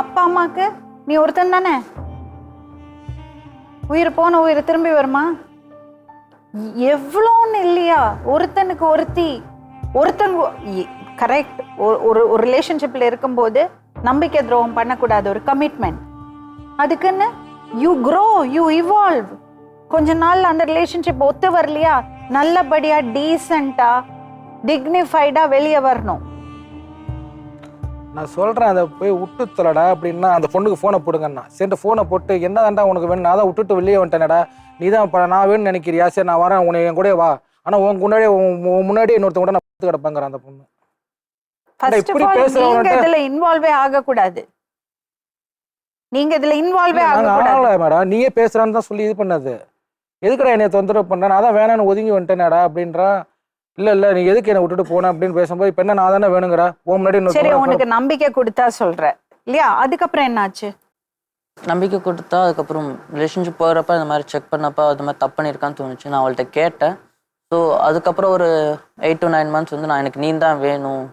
அப்பா அம்மாக்கு? நீ ஒருத்தன் தானே? உயிர் போன உயிர் திரும்பி வருமா? எவ்வளோன்னு இல்லையா? ஒருத்தனுக்கு ஒருத்தி ஒருத்தங்க கரெக்ட் ஒரு ஒரு ரிலேஷன்ஷிப்பில் இருக்கும்போது நம்பிக்கை துரோகம் பண்ணக்கூடாது ஒரு கமிட்மெண்ட் அதுக்குன்னு யூ க்ரோ யூ இவால்வ் கொஞ்ச நாள் அந்த ரிலேஷன்ஷிப் ஒத்து வரலையா? நல்லபடியாக டீசெண்டாக டிக்னிஃபைடாக வெளியே வரணும். நான் சொல்றேன் அதை போய் விட்டு தொலைடா அப்படின்னா அந்த பொண்ணுக்கு ஃபோனை போடுங்கண்ணா. சரி ஃபோனை போட்டு என்னதான்டா உனக்கு வேணும்? நான் தான் விட்டுட்டு வெளியே வந்துட்டேனடா. நீ தான் நான் வேணும்னு நினைக்கிறியா? சரி நான் வரேன். உன்னை என் கூட வா. ஆனால் உன் முன்னாடியே உன் முன்னாடியே இன்னொருத்தன் கூட நான் பார்த்து கிடப்பாங்கிறேன் அந்த பொண்ணு. இப்படி நீங்க இதுல இன்வால்வே ஆகக்கூடாது. நீங்க இதுல இன்வால்வே ஆகல மேடம். நீயே பேசுறான்னு தான் சொல்லி இது பண்ணது. எதுக்குடா என்னை தொந்தரவு பண்ண? நான் தான் வேணான்னு ஒதுங்கி வந்துட்டேனடா அப்படின்றா. இல்ல இல்ல நீ எதுக்கு என்னை விட்டுட்டு போன? அப்படின்னு பேசும்போது இப்ப என்ன நான் தானே வேணுங்கிறா? உன் முன்னாடி சரி உனக்கு நம்பிக்கை கொடுத்தா சொல்ற. இல்லையா? அதுக்கப்புறம் என்னாச்சு? நம்பிக்கை கொடுத்தா அதுக்கப்புறம் ரிலேஷன்ஷிப் போகிறப்ப இந்த மாதிரி செக் பண்ணப்ப அது மாதிரி தப்பு பண்ணியிருக்கான்னு தோணுச்சு. நான் அவள்கிட்ட கேட்டேன். ஸோ அதுக்கப்புறம் ஒரு எயிட் டு நைன் மந்த்ஸ் வந்து நான் எனக்கு நீ தான் வேணும்.